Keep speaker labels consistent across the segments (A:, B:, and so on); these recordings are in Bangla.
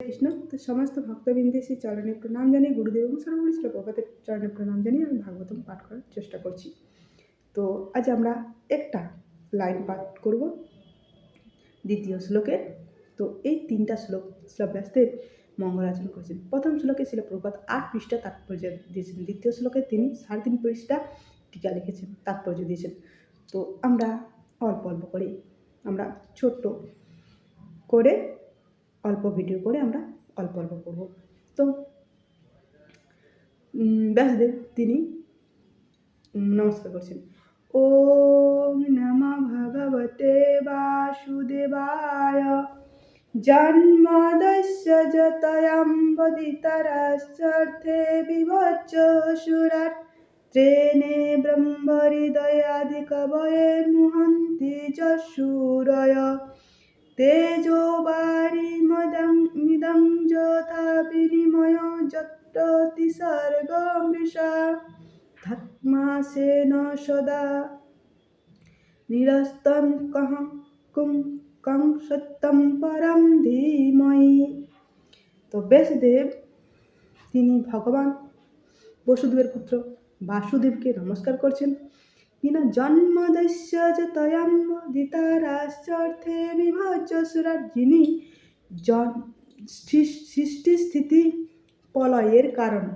A: কৃষ্ণ, তো সমস্ত ভক্তবৃন্দে সেই চরণে প্রণাম জানিয়ে গুরুদেব এবং সর্বোপরি ছিল প্রভাতের চরণে প্রণাম জানিয়ে আমি ভাগবতম পাঠ করার চেষ্টা করছি। তো আজ আমরা একটা লাইন পাঠ করব, দ্বিতীয় শ্লোকের তো এই তিনটা শ্লোক শ্লোক ব্যাসদেব মঙ্গলাচরণ করেছেন। প্রথম শ্লোকে ছিল প্রভাত, আট পৃষ্ঠা তাৎপর্য দিয়েছেন। দ্বিতীয় শ্লোকে তিনি সাড়ে তিন পৃষ্ঠা টিকা লিখেছেন, তাৎপর্য দিয়েছেন। তো আমরা অল্প অল্প করে আমরা ছোট্ট করে অল্প ভিডিও করে আমরা অল্প অল্প করব। তো ব্যাসদেব তিনি নমস্কার করছেন। ও নম ভগবতে বাসুদেবায়। জন্মদস্য যতয়ম বদিতরস্যর্থে বিভজ্য সুরাট ত্রেনে ব্রহ্মহৃদয়াদিকবয়ে মুহন্তি চ সুরয় তেজো বারিমদং মিদং যথা বিনিময় যত্র তিসর্গ মৃষা ধাত্মাসেন সদা নিরস্তন কহ কুম কং সত্যম পরম ধীময়ী তো ব্যাসদেব তিনি ভগবান বসুদেবের পুত্র বাসুদেবকে নমস্কার করছেন কিনা জন্মদস্য যে তয়াম দিতারাশ্চর্থে বিভাজ্য সুরাট যিনি জন সৃষ্টি স্থিতি পলয়ের কারণ।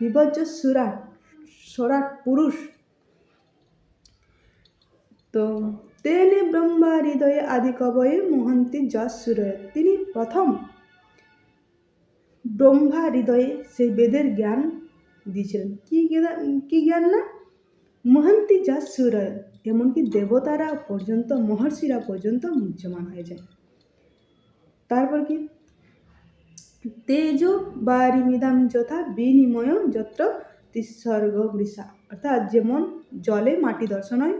A: বিভজ্য সুরাট, সরাট পুরুষ। তো তেনে ব্রহ্মা হৃদয়ে আদি কবয়ে মোহন্তি যশ সুরয়। তিনি প্রথম ব্রহ্মা হৃদয়ে সেই বেদের জ্ঞান দিয়েছিলেন। কি কি জ্ঞান না? মহান্তি যা সুরয়। এমনকি দেবতারা পর্যন্ত, মহর্ষিরা পর্যন্ত মুহ্যমান হয়ে যায়। তারপর কি? তেজ বারিমিদাম যথা বিনিময় যত্র তিস্বর্গ বৃষা অর্থাৎ যেমন জলে মাটি দর্শন হয়,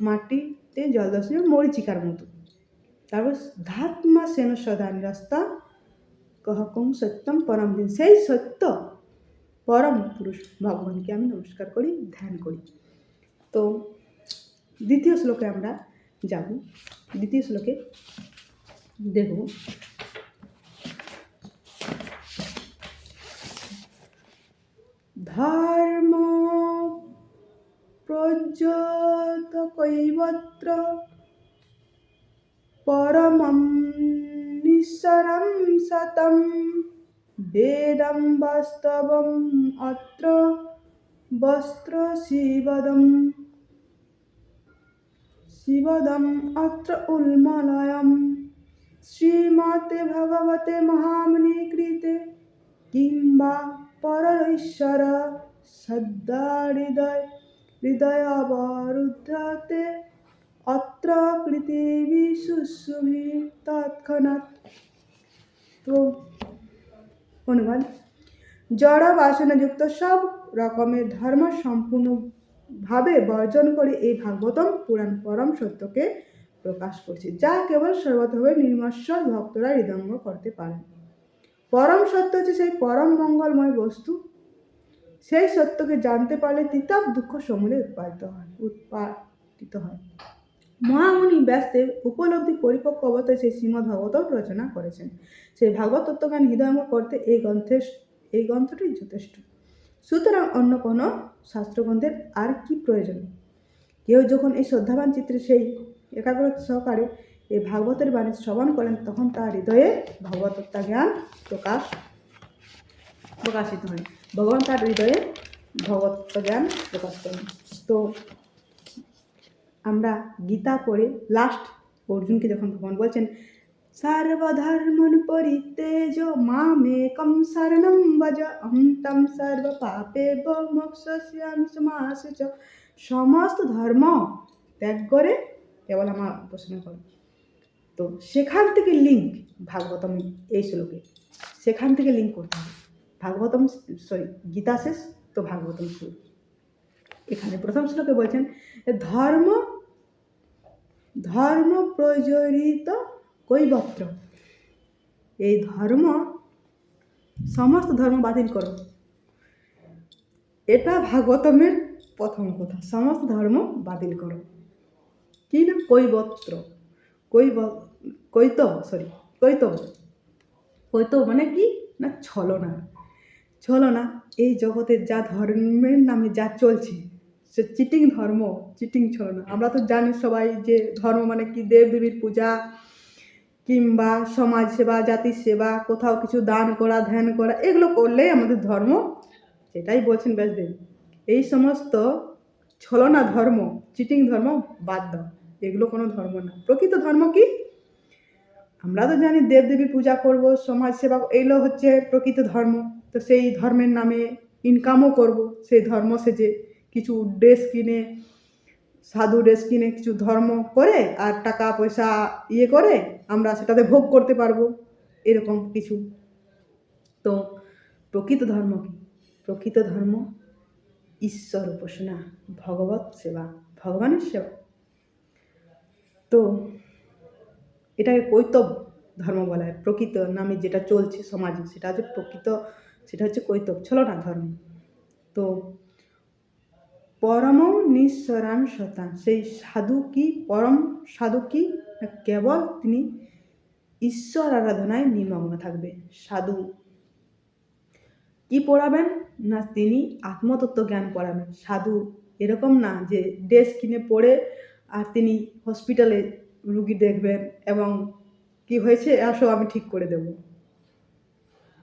A: মাটিতে জল দর্শন হয়, মরিচিকার মতো। তারপর ধাত্মা সেন সদা নিরস্তা কহকং সত্যম পরম দিন। সেই সত্য পরম পুরুষ ভগবানকে আমি নমস্কার করি, ধ্যান করি। তো দ্বিতীয় শ্লোকে আমরা যাব। দ্বিতীয় শ্লোকে দেখব ধর্ম প্রজ্যোত কৈবত্র পরমম নিঃসরম সতম বেদম বাস্তবম অত্র বস্ত্র শিবদম শিবদম অত্র উন্মলয়ম শ্রীমতে ভগবতে মহামনি কৃতে কিংবা পরঈশ্বর সদ্যা হৃদয় হৃদয় অবরুদ্ধতে, অত্র পৃথিবী সুসুভি তৎক্ষণাৎ। তো অনুবাদ জড় বাসনাযুক্ত সব রকমের ধর্ম সম্পূর্ণভাবে বর্জন করে এই ভাগবতম পুরাণ পরম সত্যকে প্রকাশ করছে, যা কেবল সর্বতভাবে নির্মশ্বর ভক্তরা হৃদঙ্গ করতে পারেন। পরম সত্য হচ্ছে সেই পরম মঙ্গলময় বস্তু। সেই সত্যকে জানতে পারলে তিতাব দুঃখ সমূলে উৎপাদিত হয় উৎপাদিত হয়। মহামুনি ব্যাসদেব উপলব্ধি পরিপক্ক অবস্থায় সেই শ্রীমদ্ ভাগবত রচনা করেছেন। সেই ভাগবত তত্ত্বজ্ঞান হৃদয়ঙ্গ করতে এই গ্রন্থের এই গ্রন্থটি যথেষ্ট। সুতরাং অন্য কোনো শাস্ত্রগ্রন্থের আর কি প্রয়োজন? কেউ যখন এই শ্রদ্ধাবান চিত্রে সেই একাগ্রতা সহকারে এই ভাগবতের বাণী শ্রবণ করেন তখন তার হৃদয়ে ভগবত জ্ঞান প্রকাশ, প্রকাশিত হয়। ভগবান তার হৃদয়ে ভগবত জ্ঞান প্রকাশ করেন। তো আমরা গীতা পড়ে লাস্ট অর্জুনকে যখন ভগবান বলছেন, সর্বধর্মন পরিতেজ মামেকম শরণম ভজ অহম তম সর্ব পাপে সমস্ত ধর্ম ত্যাগ করে কেবল আমার উপাসনা করো তো সেখান থেকে লিঙ্ক ভাগবতম, এই শ্লোকে, সেখান থেকে লিঙ্ক করতে হবে। ভাগবতম সরি গীতা শেষ, তো ভাগবতম শুরু এখানে প্রথম শ্লোকে বলছেন, ধর্ম ধর্ম প্রজরিত কৈবত্র এই ধর্ম, সমস্ত ধর্ম বাতিল করো। এটা ভাগবতমের প্রথম কথা, সমস্ত ধর্ম বাতিল করো। কি না? কৈবত্র কৈব কৈতব সরি কৈতব হয়তো মানে কি? না ছলনা। ছলনা, এই জগতে যা ধর্মের নামে যা চলছে, সে চিটিং ধর্ম, চিটিং ছলনা। আমরা তো জানি সবাই যে ধর্ম মানে কি? দেব দেবীর পূজা, কিংবা সমাজ সেবা জাতির সেবা, কোথাও কিছু দান করা, ধ্যান করা, এগুলো করলেই আমাদের ধর্ম সেটাই বলছেন ব্যাসদেব এই সমস্ত ছলনা ধর্ম, চিটিং ধর্ম বাদ দাও। এগুলো কোনো ধর্ম না। প্রকৃত ধর্ম কি? আমরা তো জানি দেবদেবী পূজা করব, সমাজ সেবা এগুলো হচ্ছে প্রকৃত ধর্ম। তো সেই ধর্মের নামে ইনকামও করব, সেই ধর্ম সেজে কিছু ড্রেস কিনে, সাধু ড্রেস কিনে কিছু ধর্ম করে আর টাকা, পয়সা ইয়ে করে আমরা সেটাতে ভোগ করতে পারব, এরকম কিছু। তো প্রকৃত ধর্ম কি? প্রকৃত ধর্ম ঈশ্বর উপাসনা, ভগবত সেবা, ভগবানের সেবা। তো এটাকে কৈতব ধর্ম বলা হয়। প্রকৃত নামে যেটা চলছে সমাজে, সেটা হচ্ছে প্রকৃত, সেটা হচ্ছে কৈতব, ছলনা ধর্ম। তো পরম নিঃস্বরান শতান সেই সাধু কি, পরম সাধু কি কেবল তিনি ঈশ্বর আরাধনায় নিমগ্ন থাকবে? সাধু কি পড়াবেন, না তিনি আত্মতত্ত্ব জ্ঞান পড়াবেন? সাধু এরকম না যে ড্রেস কিনে পড়ে আর তিনি হসপিটালে রুগী দেখবেন এবং কি হয়েছে আসো আমি ঠিক করে দেব।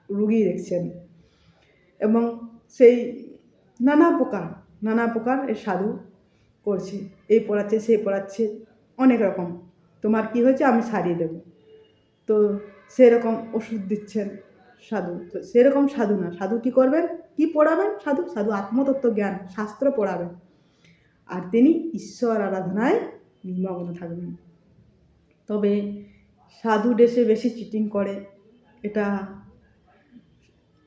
A: রুগী দেখছেন। এবং সেই নানা প্রকার নানা প্রকার এ সাধু করছে। এই পড়াচ্ছে সেই পড়াচ্ছে, অনেক রকম। তোমার কি হয়েছে আমি সারিয়ে দেব। তো সেরকম ওষুধ দিচ্ছেন সাধু। তো সেরকম সাধু না। সাধু কী করবেন? কি পড়াবেন সাধু? সাধু আত্মতত্ত্ব জ্ঞান, শাস্ত্র পড়াবেন। আর তিনি ঈশ্বর আরাধনায় নিমগ্ন থাকবেন। তবে সাধু দেশে বেশি চিটিং করে, এটা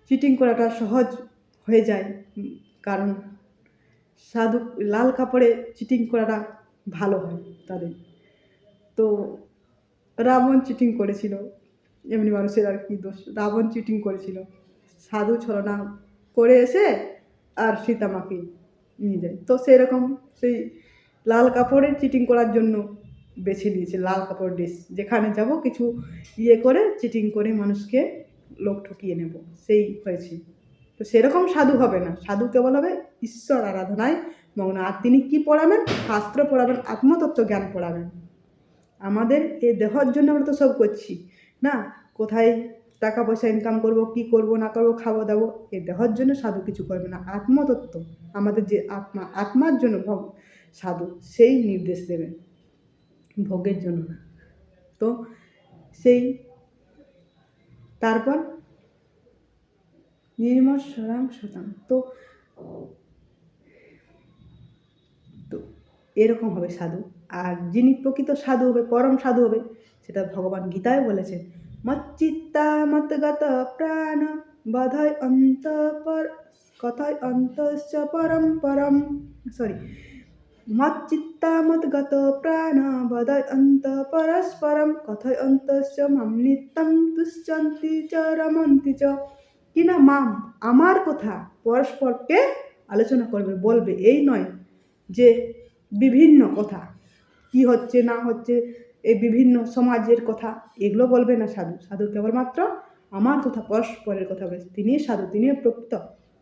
A: চিটিং করাটা সহজ হয়ে যায় কারণ সাধু লাল কাপড়ে চিটিং করাটা ভালো হয় তাদের। তো রাবণ চিটিং করেছিল, এমনি মানুষের আর কি দোষ। রাবণ চিটিং করেছিল। সাধু ছলনা করে এসে আর সীতামাকে নিয়ে যায়। তো সেরকম সেই লাল কাপড়ের চিটিং করার জন্য বেছে নিয়েছে, লাল কাপড় ড্রেস যেখানে যাব কিছু ইয়ে করে চিটিং করে মানুষকে লোক ঠকিয়ে নেব। সেই হয়েছে। তো সেরকম সাধু হবে না। সাধু কেবল হবে ঈশ্বর আরাধনায় মগ্ন। আর তিনি কি পড়াবেন? শাস্ত্র পড়াবেন, আত্মতত্ত্ব জ্ঞান পড়াবেন। আমাদের এই দেহর জন্য আমরা তো সব করছি। না, কোথায় টাকা পয়সা ইনকাম করব, কি করব, না করব, খাব দাবো, এ দেহর জন্য সাধু কিছু করবে না। আত্মতত্ত্ব, আমাদের যে আত্মা, আত্মার জন্য ভগ, সাধু সেই নির্দেশ দেবে, ভোগের জন্য না। তো সেই, তারপর নির্মল সরাং শতাং তো তো এরকম হবে সাধু। আর যিনি প্রকৃত সাধু হবে, পরম সাধু হবে, সেটা ভগবান গীতায় বলেছেন মচ্চিত্তা মতগত প্রাণ বাধায় অন্ত কথায় অন্তশ্চ পরম পরম সরি মচ্চিত্তা মতগত প্রাণ বদয় অন্ত পরস্পরম কথয় অন্তশ্চ মাম নিত্যম তুষ্যন্তি চ রমন্তি চ কিনা মাম আমার কথা পরস্পরকে আলোচনা করবে, বলবে, এই নয় যে বিভিন্ন কথা, কি হচ্ছে, না হচ্ছে এই বিভিন্ন সমাজের কথা, এগুলো বলবে না সাধু। সাধু কেবলমাত্র আমার কথা, পরস্পরের কথা বলে তিনি সাধু তিনি প্রকৃত।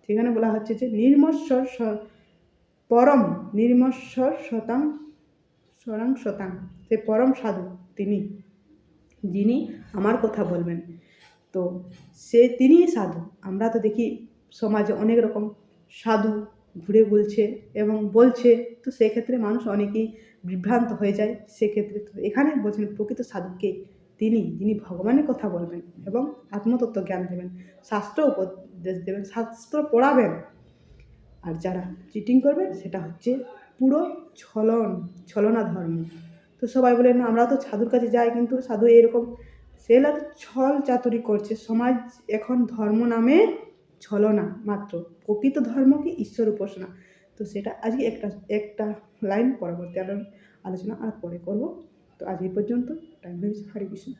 A: সেখানে বলা হচ্ছে যে নির্মস্বর পরম নির্মস্বর শতাং স্বরাং শতাং সে পরম সাধু, তিনি। যিনি আমার কথা বলবেন। তো সে তিনিই সাধু। আমরা তো দেখি সমাজে অনেক রকম সাধু ঘুরে বলছে এবং বলছে, তো সেক্ষেত্রে মানুষ অনেকেই বিভ্রান্ত হয়ে যায়, সেক্ষেত্রে তো এখানে বলছেন প্রকৃত সাধুকে তিনি, যিনি ভগবানের কথা বলবেন এবং আত্মতত্ত্ব জ্ঞান দেবেন, শাস্ত্র উপদেশ দেবেন, শাস্ত্র পড়াবেন। আর যারা চিটিং করবে, সেটা হচ্ছে পুরো ছলন ছলনা ধর্ম তো সবাই বলে না, আমরা তো সাধুর কাছে যাই, কিন্তু সাধু এরকম সেলা তো ছল চাতুরি করছে। সমাজ এখন ধর্ম নামে ছলনা মাত্র। প্রকৃত ধর্ম কি ঈশ্বর উপাসনা? তো সেটা আজকে একটা একটা লাইন পরবর্তী আলো- আলোচনা আর পরে করব। তো আজ এই পর্যন্ত। টাইম হয়েছে হরে কৃষ্ণ